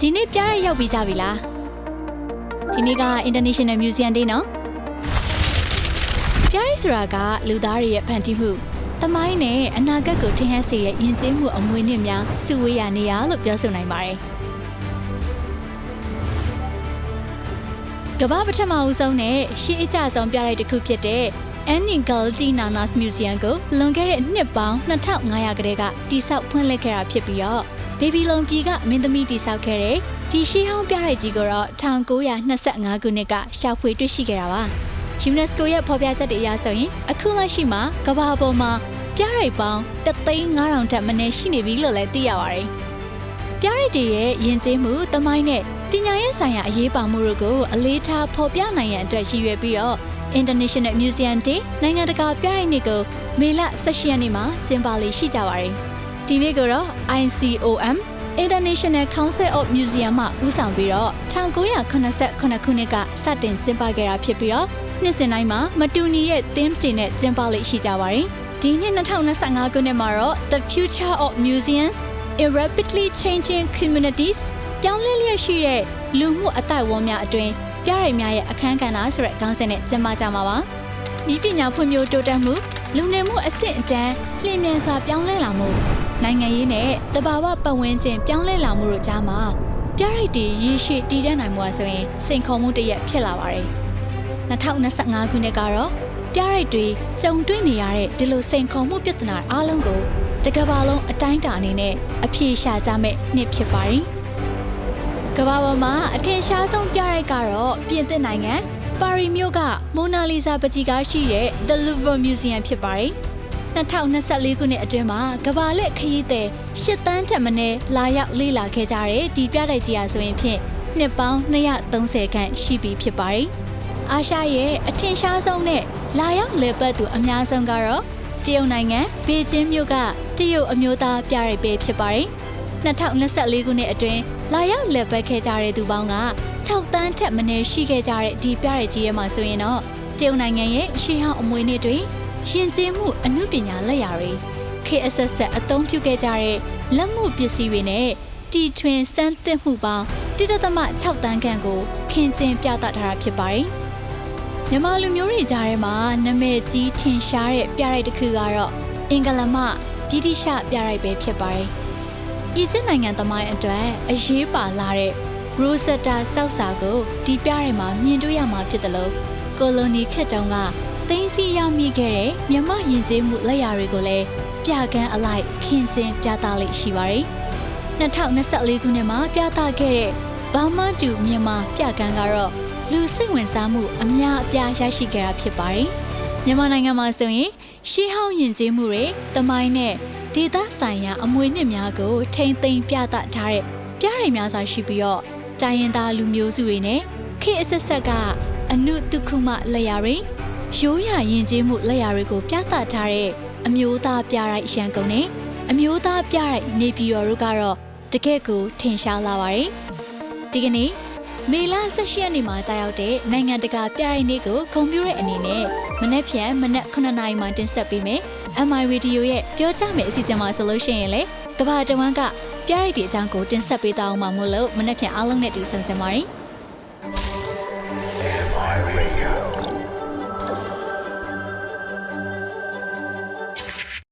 ဒီနေ့ပြားရရောက်ပြီးကြပြီလားဒီနေ့က International Museum Day နော်ပြားရဆိုတာကလူသားတွေရဲ့ဖန်တီးမှုတမိုင်းနဲ့အနာဂတ်ကိုထင်ဟပ်စေတဲ့ယဉ်ကျေးမှုအမွေအနှစ်များစုဝေးရနေရလို့ပြောဆိုနိုင်ပါတယ်ကမ္ဘာပထမအဦးဆုံးနဲ့ရှေးအကြဆုံးပြတိုက်တစ်ခုဖြစ်တဲ့ Anigaldi Nanas Museum ကိုလွန်ခဲ့တဲ့နှစ်ပေါင်း2500ကတည်းကတိစောက်ဖွင့်လှစ်ခဲ့တာဖြစ်ပြီးတော့ ဘေဘီလုံပြည်ကမင်းသမီးတိစောက်ခဲ့တဲ့ဒီရှေးဟောင်းပြတိုက်ကြီးကိုတော့1925ခုနှစ်ကရှာဖွေတွေ့ရှိခဲ့တာပါ။ UNESCO ရဲ့ဖော်ပြချက်တွေအရဆိုရင်အခုလက်ရှိမှာကမ္ဘာပေါ်မှာပြတိုက်ပေါင်း3,500ထက်မနည်းရှိနေပြီလို့လည်းသိရပါတယ်။ပြတိုက်တွေရဲ့ယဉ်ကျေးမှုတမိုင်းနဲ့ပညာရေးဆိုင်ရာအရေးပါမှုတို့ကိုအလေးထားဖော်ပြနိုင်ရန်အတွက်ရည်ရွယ်ပြီးတော့ International Museum Day နိုင်ငံတကာပြတိုက်နေ့ကိုမေလ18ရက်နေ့မှာကျင်းပလေးရှိကြပါတယ်။ ဒီနေ့ကတော့ ICOM International Council of Museum မှဦးဆောင်ပြီးတော့1989ခုနှစ်ကစတင်ကျင်းပခဲ့တာဖြစ်ပြီးတော့နှစ်စဉ်တိုင်းမှာမတူညီတဲ့ themes တွေနဲ့ကျင်းပလေးရှိကြပါတယ်။ဒီနှစ်2025ခုနှစ်မှာတော့ The Future of Museums in Rapidly Changing Communities ပြောင်းလဲလျက်ရှိတဲ့လူမှုအသက်အဝန်းများအတွင်ပြရိုက်များရဲ့အခန်းကဏ္ဍဆိုတဲ့ခေါင်းစဉ်နဲ့ကျင်းပကြမှာပါ။ဤပညာဖွံ့ဖြိုးတိုးတက်မှုလူနေမှုအဆင့်အတန်းလျင်မြန်စွာပြောင်းလဲလာမှု နိုင်ငံရေးနဲ့တဘာဝပတ်ဝန်းကျင်ပြောင်းလဲလာမှုတို့ကြားမှာပြရိုက်တွေရည်ရှိတည်တတ်နိုင်မှုအဆိုရင်စိန်ခေါ်မှုတစ်ရက်ဖြစ်လာပါတယ်။2025ခုနှစ်ကတော့ပြရိုက်တွေကြုံတွေ့နေရတဲ့ဒီလိုစိန်ခေါ်မှုပြဿနာအားလုံးကိုတကဘာလုံးအတိုင်းအတာအနေနဲ့အပြေရှာကြမဲ့နှစ်ဖြစ်ပါတယ်။ကမ္ဘာပေါ်မှာအထင်ရှားဆုံးပြရိုက်ကတော့ပြင်သစ်နိုင်ငံပါရီမြို့ကမိုနာလီဇာပကြီးကားရှိတဲ့ The Louvre Museum ဖြစ်ပါတယ်။ 2024ခုနှစ်အတွင်းမှာကမ္ဘာလက်ခရီးသည်၈တန်းထက်မနည်းလာရောက်လေ့လာခဲ့ကြတဲ့ဒီပြတိုက်ကြီးဟာဆိုရင်ဖြင့်နှစ်ပေါင်း230ခန့်ရှိပြီဖြစ်ပါတယ်။အာရှရဲ့အထင်ရှားဆုံးနဲ့လာရောက်လည်ပတ်သူအများဆုံးကတော့တရုတ်နိုင်ငံဘေကျင်းမြို့ကတရုတ်အမျိုးသားပြရိုက်ပဲဖြစ်ပါတယ်။2024ခုနှစ်အတွင်းလာရောက်လည်ပတ်ခဲ့ကြတဲ့သူပေါင်းက6တန်းထက်မနည်းရှိခဲ့ကြတဲ့ဒီပြရဲကြီးထဲမှာဆိုရင်တော့တရုတ်နိုင်ငံရဲ့ရှေးဟောင်းအမွေအနှစ်တွေ ရှင်ကျင်းမှုအမှုပညာလက်ရာတွေခေတ်အဆက်ဆက်အသုံးပြုခဲ့ကြတဲ့လက်မှုပစ္စည်းတွေနဲ့တီထွင်စမ်းသစ်မှုပေါင်း1.6တန်းခန့်ကိုခင်ကျင်းပြသထားတာဖြစ်ပါတယ်။မြန်မာလူမျိုးတွေကြားထဲမှာနာမည်ကြီးထင်ရှားတဲ့ပြရိုက်တစ်ခုကတော့အင်္ဂလမဗြိတိရှပြရိုက်ပဲဖြစ်ပါတယ်။ဤစစ်နိုင်ငံသမိုင်းအတွက်အရေးပါလာတဲ့ Rosetta ကြောက်စာကိုဒီပြရဲမှာမြင်တွေ့ရမှာဖြစ်တယ်လို့ကိုလိုနီခေတ်တုန်းက သိမ်းဆည်းရမိခဲ့တဲ့မြမယဉ်ကျေးမှုလက်ရာတွေကိုလည်းပြကန်းအလိုက်ခင်းကျင်းပြသလိမ့်ရှိပါတယ်။2024ခုနှစ်မှာပြသခဲ့တဲ့ဘာမတူမြန်မာပြကန်းကတော့လူစိတ်ဝင်စားမှုအများအပြားရရှိခဲ့တာဖြစ်ပါတယ်။မြန်မာနိုင်ငံမှာဆိုရင်ရှေးဟောင်းယဉ်ကျေးမှုတွေတမိုင်းနဲ့ဒေသဆိုင်ရာအမွေအနှစ်များကို ထိမ့်သိမ်းပြသထားတဲ့ပြရဲများစွာရှိပြီးတော့တိုင်းရင်သားလူမျိုးစုတွေနဲ့ခေတ်အဆက်ဆက်ကအနုတုခုမလက်ရာတွေ ရိုးရာယဉ်ကျေးမှုလက်ရာတွေကိုပြသထားတဲ့အမျိုးသားပြရိုက်ရန်ကုန်နဲ့အမျိုးသားပြရိုက်နေပြည်တော်တို့ကတော့တကယ့်ကိုထင်ရှားလာပါတယ်ဒီကနေ့မေလ18ရက်နေ့မှာကြာရောက်တဲ့နိုင်ငံတကာပြရိုက်နေ့ကိုဂုဏ်ပြုတဲ့အနေနဲ့မနေ့ဖြန်မနက်9:00နာရီမှာတင်ဆက်ပေးမယ် MI Radio ရဲ့ပြောကြမယ့်အစီအစဉ်မှာဆိုလို့ရှိရင်လေကမ္ဘာတဝန်းကပြရိုက်တွေအကြောင်းကိုတင်ဆက်ပေးသွားအောင်မှာမို့လို့မနေ့ဖြန်အားလုံးနဲ့တူဆုံကြပါမယ်